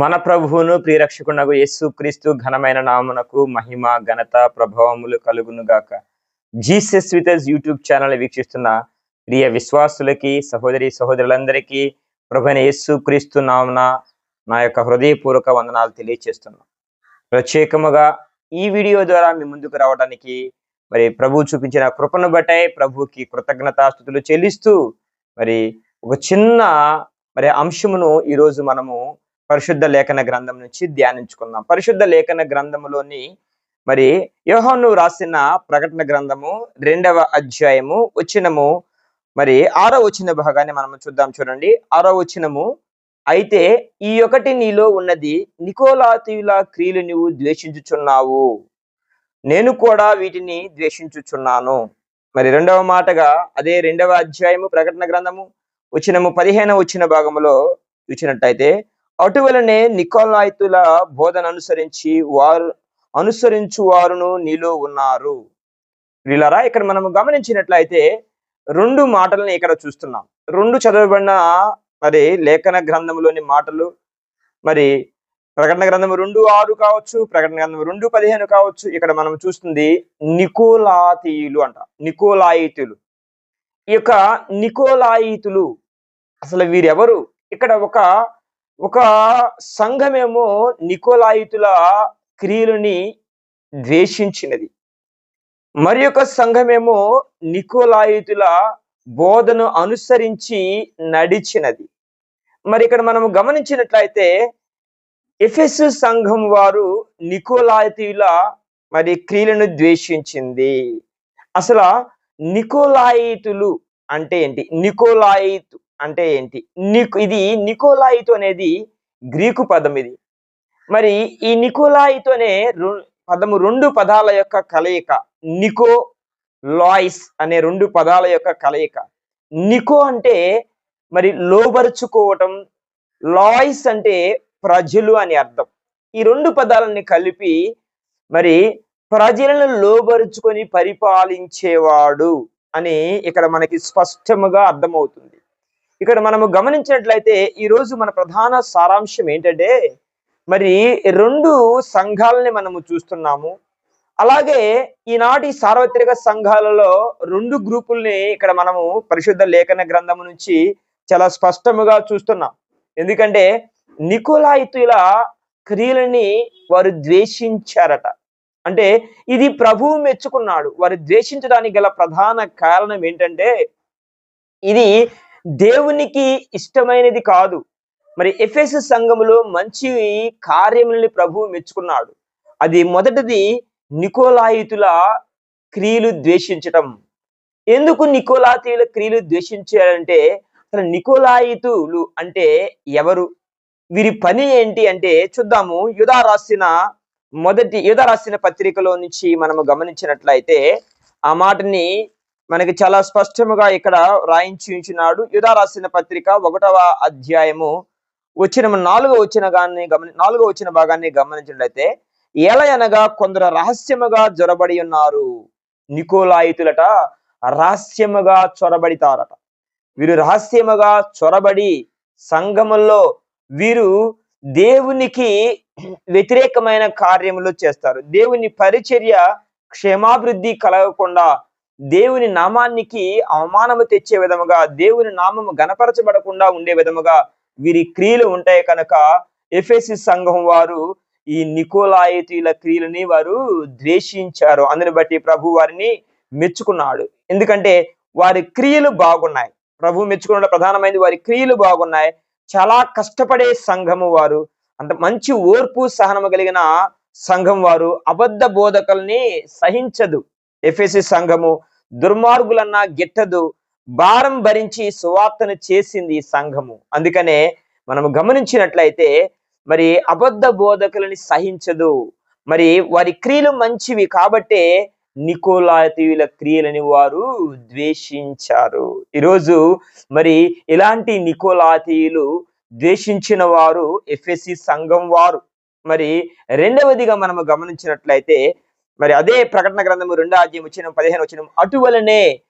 మన ప్రభువును ప్రియరక్షకునకు యేసు క్రీస్తు ఘనమైన నామునకు మహిమ ఘనత ప్రభావములు కలుగును గాక. జీసస్ వితస్ యూట్యూబ్ ఛానల్ వీక్షిస్తున్న ప్రియ విశ్వాసులకి సహోదరి సహోదరులందరికీ ప్రభుని యేసు క్రీస్తు నామున నా యొక్క హృదయపూర్వక వందనాలు తెలియచేస్తున్నాను. ప్రత్యేకముగా ఈ వీడియో ద్వారా మీ ముందుకు రావడానికి మరి ప్రభు చూపించిన కృపను బట్టే ప్రభుకి కృతజ్ఞతాస్థుతులు చెల్లిస్తూ మరి ఒక చిన్న మరి అంశమును ఈరోజు మనము పరిశుద్ధ లేఖన గ్రంథం నుంచి ధ్యానించుకుందాం. పరిశుద్ధ లేఖన గ్రంథములోని మరి యోహోను రాసిన ప్రకటన గ్రంథము రెండవ అధ్యాయము వచ్చినము మరి ఆరో వచ్చిన భాగాన్ని మనము చూద్దాం చూడండి. ఆరో వచ్చినము అయితే ఈ ఒకటి నీలో ఉన్నది నికోలాతీయుల క్రియలు నువ్వు ద్వేషించుచున్నావు. నేను కూడా వీటిని ద్వేషించుచున్నాను. మరి రెండవ మాటగా అదే రెండవ అధ్యాయము ప్రకటన గ్రంథము వచ్చినము పదిహేను వచ్చిన భాగములో చూసినట్టయితే అటువలనే నికోలాయితుల బోధన అనుసరించి వారు అనుసరించు వారును నీలో ఉన్నారు. వీళ్ళరా ఇక్కడ మనం గమనించినట్లయితే రెండు మాటలని ఇక్కడ చూస్తున్నాం. రెండు చదవబడిన మరి లేఖన గ్రంథంలోని మాటలు మరి ప్రకటన గ్రంథం రెండు ఆరు కావచ్చు ప్రకటన గ్రంథం రెండు పదిహేను కావచ్చు ఇక్కడ మనం చూస్తుంది నికోలాతీయులు అంట నికోలాయితులు. ఈ యొక్క నికోలాయితులు అసలు వీరెవరు? ఇక్కడ ఒక ఒక సంఘమేమో నికోలాయితుల క్రియలని ద్వేషించినది. మరి ఒక సంఘమేమో నికోలాయితుల బోధను అనుసరించి నడిచినది. మరి ఇక్కడ మనం గమనించినట్లయితే ఎఫెస్ సంఘం వారు నికోలాయితుల మరి క్రియలను ద్వేషించింది. అసలు నికోలాయితులు అంటే ఏంటి? నికోలాయితు అంటే ఏంటి? నికో ఇది నికోలాయితు అనేది గ్రీకు పదం ఇది. మరి ఈ నికోలాయితోనే పదము రెండు పదాల యొక్క కలయిక నికో లాయిస్ అనే రెండు పదాల యొక్క కలయిక. నికో అంటే మరి లోబరుచుకోవటం లాయిస్ అంటే ప్రజలు అని అర్థం. ఈ రెండు పదాలని కలిపి మరి ప్రజలను లోబరుచుకొని పరిపాలించేవాడు అని ఇక్కడ మనకి స్పష్టముగా అర్థమవుతుంది. ఇక్కడ మనము గమనించినట్లయితే ఈ రోజు మన ప్రధాన సారాంశం ఏంటంటే మరి రెండు సంఘాలని మనము చూస్తున్నాము. అలాగే ఈనాటి సార్వత్రిక సంఘాలలో రెండు గ్రూపుల్ని ఇక్కడ మనము పరిశుద్ధ లేఖన గ్రంథం నుంచి చాలా స్పష్టముగా చూస్తున్నాం. ఎందుకంటే నికోలాయితుల క్రియలని వారు ద్వేషించారట. అంటే ఇది ప్రభువు మెచ్చుకున్నాడు. వారు ద్వేషించడానికి గల ప్రధాన కారణం ఏంటంటే ఇది దేవునికి ఇష్టమైనది కాదు. మరి ఎఫ్ఎస్ సంఘములో మంచి కార్యములని ప్రభువు మెచ్చుకున్నాడు. అది మొదటిది నికోలాయితుల క్రియలు ద్వేషించటం. ఎందుకు నికోలాతీయుల క్రియలు ద్వేషించారంటే అసలు నికోలాయితులు అంటే ఎవరు? వీరి పని ఏంటి అంటే చూద్దాము యుధ రాసిన మొదటి యుధ రాసిన పత్రికలో నుంచి మనము గమనించినట్లయితే ఆ మాటని మనకి చాలా స్పష్టముగా ఇక్కడ రాయించి ఉంచినాడు యుధా రాసిన పత్రిక ఒకటవ అధ్యాయము వచ్చిన నాలుగో వచ్చిన గాన్ని గమని నాలుగో వచ్చిన భాగాన్ని గమనించినట్లయితే ఏలయనగా అనగా కొందరు రహస్యముగా జొరబడి ఉన్నారు? నికోలాయితులట రహస్యముగా చొరబడితారట. వీరు రహస్యముగా చొరబడి సంఘముల్లో వీరు దేవునికి వ్యతిరేకమైన కార్యములు చేస్తారు. దేవుని పరిచర్య క్షేమాభివృద్ధి కలగకుండా దేవుని నామానికి అవమానము తెచ్చే విధముగా దేవుని నామము గణపరచబడకుండా ఉండే విధముగా వీరి క్రియలు ఉంటాయి కనుక ఎఫెసి సంఘం వారు ఈ నికోలాయితీల క్రియలని వారు ద్వేషించారు. అందుని బట్టి ప్రభు వారిని మెచ్చుకున్నాడు. ఎందుకంటే వారి క్రియలు బాగున్నాయి. ప్రభు మెచ్చుకున్న ప్రధానమైనది వారి క్రియలు బాగున్నాయి. చాలా కష్టపడే సంఘము వారు అంత మంచి ఓర్పు సహనము కలిగిన సంఘం వారు అబద్ధ బోధకుల్ని సహించదు. ఎఫ్ఎస్సి సంఘము దుర్మార్గులన్నా గిట్టదు. భారం భరించి సువార్తను చేసింది ఈ సంఘము. అందుకనే మనము గమనించినట్లయితే మరి అబద్ధ బోధకులని సహించదు. మరి వారి క్రియలు మంచివి కాబట్టే నికోలాతీయుల క్రియలని వారు ద్వేషించారు. ఈరోజు మరి ఇలాంటి నికోలాతీయులు ద్వేషించిన వారు ఎఫ్ఎస్సి సంఘం వారు. మరి రెండవదిగా మనము గమనించినట్లయితే మరి అదే ప్రకటన గ్రంథము రెండో అధ్యాయం వచ్చిన పదిహేను వచ్చిన అటువలనే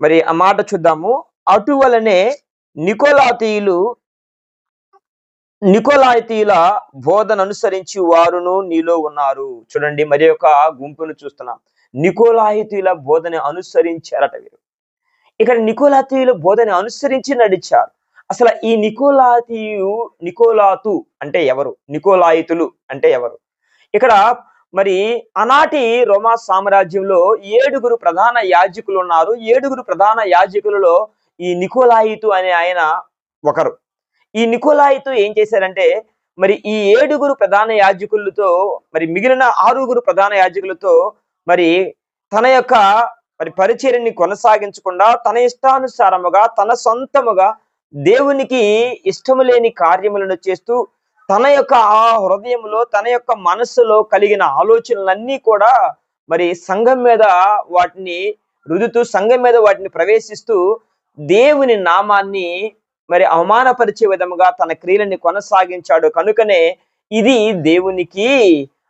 మరి ఆ మాట చూద్దాము. అటువలనే నికోలాతీయులు నికోలాయితీల బోధన అనుసరించి వారును నీలో ఉన్నారు. చూడండి మరి ఒక గుంపును చూస్తున్నాం. నికోలాయితీల బోధన అనుసరించారట వీరు. ఇక్కడ నికోలాతీయుల బోధన అనుసరించి నడిచారు. అసలు ఈ నికోలాతీయు నికోలాతు అంటే ఎవరు? నికోలాయితులు అంటే ఎవరు? ఇక్కడ మరి ఆనాటి రోమా సామ్రాజ్యంలో ఏడుగురు ప్రధాన యాజకులు ఉన్నారు ఏడుగురు ప్రధాన యాజకులలో ఈ నికోలాయితు అనే ఆయన ఒకరు. ఈ నికోలాయితు ఏం చేశారంటే మరి ఈ ఏడుగురు ప్రధాన యాజకులతో మరి మిగిలిన ఆరుగురు ప్రధాన యాజకులతో మరి తన యొక్క మరి పరిచర్ని కొనసాగించకుండా తన ఇష్టానుసారముగా తన సొంతముగా దేవునికి ఇష్టము లేని కార్యములను చేస్తూ తన యొక్క ఆ హృదయంలో తన యొక్క మనస్సులో కలిగిన ఆలోచనలన్నీ కూడా మరి సంఘం మీద వాటిని రుదుతూ సంఘం మీద వాటిని ప్రవేశిస్తూ దేవుని నామాన్ని మరి అవమానపరిచే విధముగా తన క్రియలని కొనసాగించాడు. కనుకనే ఇది దేవునికి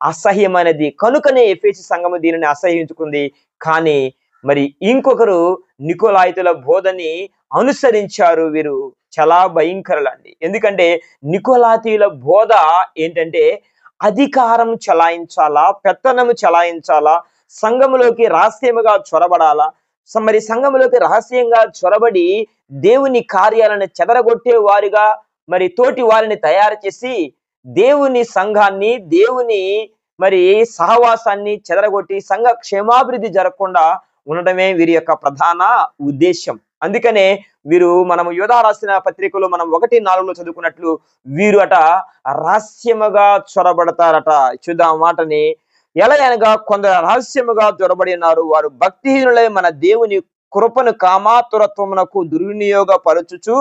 అసహ్యమైనది. కనుకనే ఎఫేసి సంఘము దీనిని అసహ్యించుకుంది. కానీ మరి ఇంకొకరు నికోలాయితుల బోధని అనుసరించారు వీరు. చాలా భయంకరులండి. ఎందుకంటే నికోలాతీల బోధ ఏంటంటే అధికారం చలాయించాలా పెత్తనము చలాయించాలా సంఘములోకి రహస్యముగా చొరబడాలా. మరి సంఘములోకి రహస్యంగా చొరబడి దేవుని కార్యాలను చెదరగొట్టే వారిగా మరి తోటి వారిని తయారు చేసి దేవుని సంఘాన్ని దేవుని మరి సహవాసాన్ని చెదరగొట్టి సంఘ క్షేమాభివృద్ధి జరగకుండా ఉండడమే వీరి యొక్క ప్రధాన ఉద్దేశం అందుకనే వీరు మనం యోధా రాసిన పత్రికలో మనం ఒకటి నాలుగులో చదువుకున్నట్లు వీరు అట రహస్యముగా చొరబడతారట. చూద్దాం మాటని. ఎలా అనగా కొందరు రహస్యముగా చొరబడి ఉన్నారు. వారు భక్తిహీనులై మన దేవుని కృపను కామాతురత్వమునకు దుర్వినియోగపరచుచు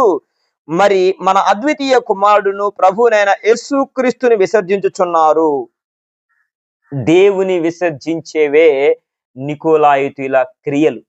మరి మన అద్వితీయ కుమారుడును ప్రభునైన యేసుక్రీస్తుని విసర్జించుచున్నారు. దేవుని విసర్జించేవే నికోలాయుతుల క్రియలు.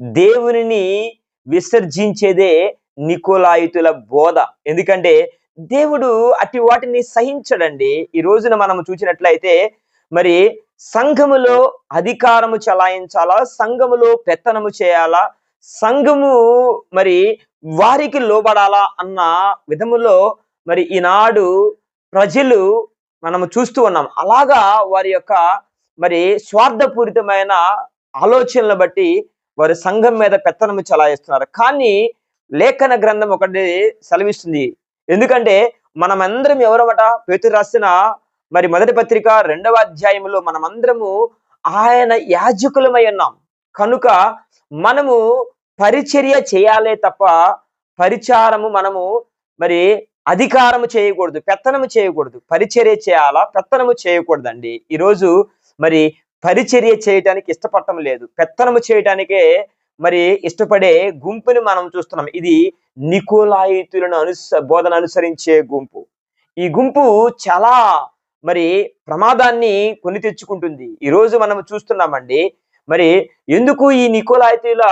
దేవునిని విసర్జించేదే నికోలాయుతుల బోధ. ఎందుకంటే దేవుడు అటు వాటిని సహించడండి. ఈ రోజున మనం చూసినట్లయితే మరి సంఘములో అధికారము చలాయించాలా? సంఘములో పెత్తనము చేయాలా? సంఘము మరి వారికి లోబడాలా? అన్న విధములో మరి ఈనాడు ప్రజలు మనము చూస్తూ ఉన్నాం. అలాగా వారి యొక్క మరి స్వార్థపూరితమైన ఆలోచనలు బట్టి వారి సంఘం మీద పెత్తనము చలాయిస్తున్నారు. కానీ లేఖన గ్రంథం ఒకటి సెలవిస్తుంది. ఎందుకంటే మనమందరం ఎవరమట పేతు రాసిన మరి మొదటి పత్రిక రెండవ అధ్యాయంలో మనమందరము ఆయన యాజకులమై ఉన్నాం. కనుక మనము పరిచర్య చేయాలే తప్ప పరిచారము మనము మరి అధికారము చేయకూడదు పెత్తనము చేయకూడదు. పరిచర్య చేయాలా? పెత్తనము చేయకూడదండి. ఈరోజు మరి పరిచర్య చేయటానికి ఇష్టపడటం లేదు. పెత్తనము చేయటానికే మరి ఇష్టపడే గుంపుని మనం చూస్తున్నాం. ఇది నికోలాయితులను అనుస బోధన అనుసరించే గుంపు. ఈ గుంపు చాలా మరి ప్రమాదాన్ని కొని తెచ్చుకుంటుంది. ఈ రోజు మనం చూస్తున్నామండి మరి ఎందుకు ఈ నికోలాయితీల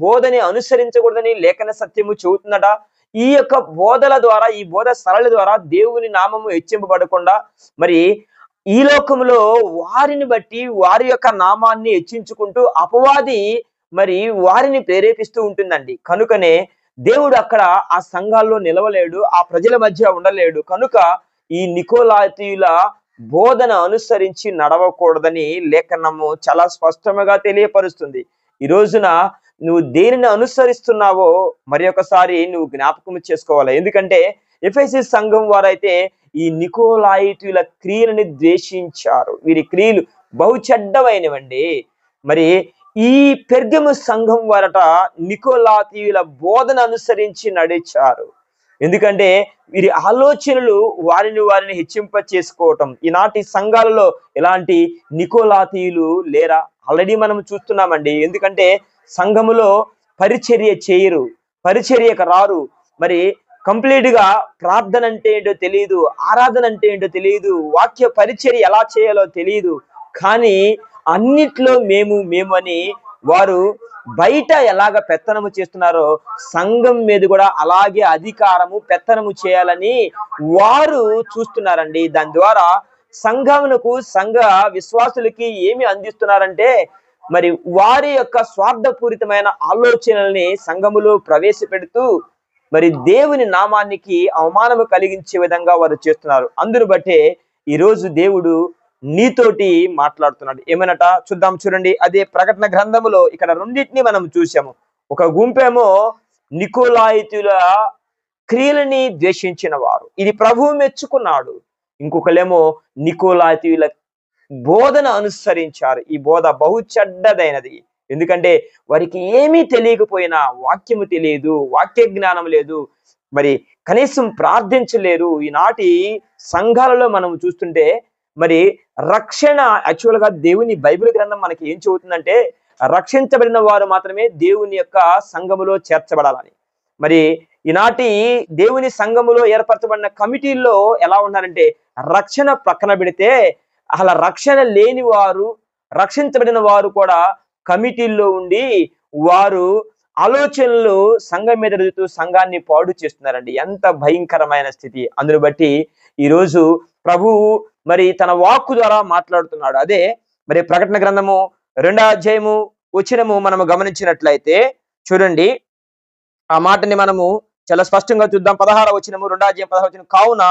బోధని అనుసరించకూడదని లేఖన సత్యము చెబుతున్నట ఈ యొక్క బోధల ద్వారా ఈ బోధ సరళి ద్వారా దేవుని నామము హెచ్చింపబడకుండా మరి ఈ లోకంలో వారిని బట్టి వారి యొక్క నామాన్ని హెచ్చించుకుంటూ అపవాది మరి వారిని ప్రేరేపిస్తూ ఉంటుందండి. కనుకనే దేవుడు అక్కడ ఆ సంఘాల్లో నిలవలేడు ఆ ప్రజల మధ్య ఉండలేడు. కనుక ఈ నికోలాతీయుల బోధన అనుసరించి నడవకూడదని లేఖనము చాలా స్పష్టంగా తెలియపరుస్తుంది. ఈ రోజున నువ్వు దేనిని అనుసరిస్తున్నావో మరి ఒకసారి నువ్వు జ్ఞాపకం చేసుకోవాలి? ఎందుకంటే ఎఫ్ఐసి సంఘం వారైతే ఈ నికోలాయితుల క్రియలని ద్వేషించారు. వీరి క్రియలు బహు చెడ్డమైనవండి. మరి ఈ పెర్గము సంఘం వరట నికోలాతీయుల బోధన అనుసరించి నడిచారు. ఎందుకంటే వీరి ఆలోచనలు వారిని వారిని హెచ్చింప చేసుకోవటం ఈనాటి సంఘాలలో ఎలాంటి నికోలాతీయులు లేరా? ఆల్రెడీ మనం చూస్తున్నామండి. ఎందుకంటే సంఘములో పరిచర్య చేయరు పరిచర్యకు రారు. మరి కంప్లీట్గా ప్రార్థన అంటే ఏంటో తెలియదు ఆరాధన అంటే ఏంటో తెలియదు వాక్య పరిచర్య ఎలా చేయాలో తెలియదు కానీ అన్నిట్లో మేము మేము అని వారు బయట ఎలాగ పెత్తనము చేస్తున్నారో సంఘం మీద కూడా అలాగే అధికారము పెత్తనము చేయాలని వారు చూస్తున్నారండి. దాని ద్వారా సంఘమునకు సంఘ విశ్వాసులకి ఏమి అందిస్తున్నారంటే మరి వారి యొక్క స్వార్థపూరితమైన ఆలోచనల్ని సంఘములో ప్రవేశపెడుతూ మరి దేవుని నామానికి అవమానము కలిగించే విధంగా వారు చేస్తున్నారు. అందును బట్టే ఈరోజు దేవుడు నీతోటి మాట్లాడుతున్నాడు. ఏమనట? చూద్దాం చూడండి. అదే ప్రకటన గ్రంథములో ఇక్కడ రెండింటిని మనం చూసాము ఒక గుంపేమో నికోలాయితుల క్రియలని ద్వేషించిన వారు ఇది ప్రభువు మెచ్చుకున్నాడు. ఇంకొకలేమో నికోలాయితుల బోధన అనుసరించారు. ఈ బోధ బహు చెడ్డదైనది. ఎందుకంటే వారికి ఏమీ తెలియకపోయినా వాక్యము తెలియదు వాక్య జ్ఞానం లేదు. మరి కనీసం ప్రార్థించలేరు. ఈనాటి సంఘాలలో మనం చూస్తుంటే మరి రక్షణ యాక్చువల్గా దేవుని బైబిల్ గ్రంథం మనకి ఏం చెబుతుందంటే రక్షించబడిన వారు మాత్రమే దేవుని యొక్క సంఘములో చేర్చబడాలని. మరి ఈనాటి దేవుని సంఘములో ఏర్పరచబడిన కమిటీల్లో ఎలా ఉన్నారంటే రక్షణ ప్రక్కన పెడితే అలా రక్షణ లేని వారు రక్షించబడిన వారు కూడా కమిటీల్లో ఉండి వారు ఆలోచనలు సంఘం మీద రుదుతూ సంఘాన్ని పాడు చేస్తున్నారండి. ఎంత భయంకరమైన స్థితి. అందును బట్టి ఈరోజు ప్రభువు మరి తన వాక్కు ద్వారా మాట్లాడుతున్నాడు. అదే మరి ప్రకటన గ్రంథము రెండో అధ్యాయము వచ్చినము మనము గమనించినట్లయితే చూడండి. ఆ మాటని మనము చాలా స్పష్టంగా చూద్దాం. పదహార వచ్చినము రెండో అధ్యాయం పదహారు వచ్చిన కావున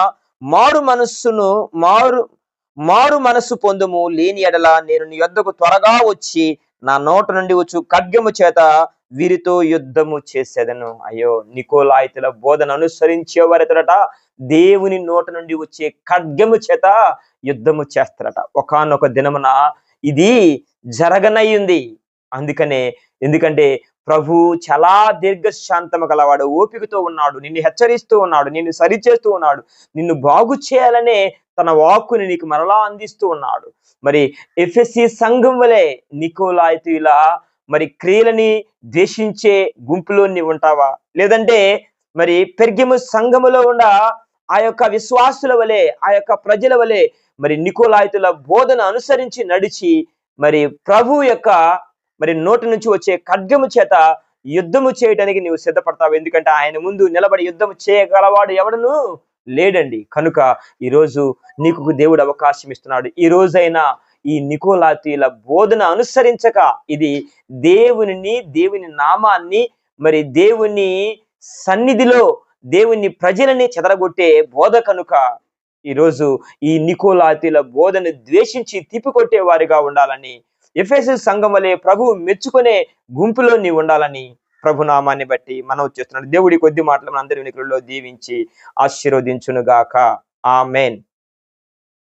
మారు మనస్సును మారు మారు మనస్సు పొందుము. లేని ఎడల నేను నీ యొద్దకు త్వరగా వచ్చి నా నోటు నుండి వచ్చు ఖడ్గము చేత వీరితో యుద్ధము చేసేదను. అయ్యో నికోలాయితుల బోధన అనుసరించేవారితోట దేవుని నోట నుండి వచ్చే ఖడ్గము చేత యుద్ధము చేస్తారట. ఒకానొక దినమున ఇది జరగనయ్యింది. అందుకనే ఎందుకంటే ప్రభు చాలా దీర్ఘశాంతము గలవాడు ఓపికతో ఉన్నాడు నిన్ను హెచ్చరిస్తూ ఉన్నాడు నిన్ను సరిచేస్తూ ఉన్నాడు నిన్ను బాగు చేయాలనే తన వాక్కుని నీకు మరలా అందిస్తూ ఉన్నాడు. మరి ఎఫ్ఎస్సి సంఘం వలె నికోలాయితు ఇలా మరి క్రియలని ద్వేషించే గుంపులో ఉంటావా? లేదంటే మరి పెర్గెము సంఘములో ఉన్న ఆ యొక్క విశ్వాసుల వలె ఆ యొక్క ప్రజల వలె మరి నికోలాయితుల బోధన అనుసరించి నడిచి మరి ప్రభు యొక్క మరి నోటి నుంచి వచ్చే ఖడ్గము చేత యుద్ధము చేయడానికి నీవు సిద్ధపడతావు. ఎందుకంటే ఆయన ముందు నిలబడి యుద్ధము చేయగలవాడు ఎవడను? లేడండి. కనుక ఈరోజు నీకు దేవుడు అవకాశం ఇస్తున్నాడు. ఈ రోజైనా ఈ నికోలాతీల బోధన అనుసరించక ఇది దేవుని దేవుని నామాన్ని మరి దేవుని సన్నిధిలో దేవుని ప్రజలని చెదరగొట్టే బోధ కనుక ఈరోజు ఈ నికోలాతీల బోధను ద్వేషించి తిప్పికొట్టే వారిగా ఉండాలని ఎఫ్ఎస్ఎస్ సంఘం వలె ప్రభువు మెచ్చుకునే గుంపులో నీవు ఉండాలని ప్రభునామాన్ని బట్టి మనం చేస్తున్నాడు. దేవుడి కొద్ది మాటలు మనందరి వినికుల్లో దీవించి ఆశీర్వదించునుగాక. ఆమెన్.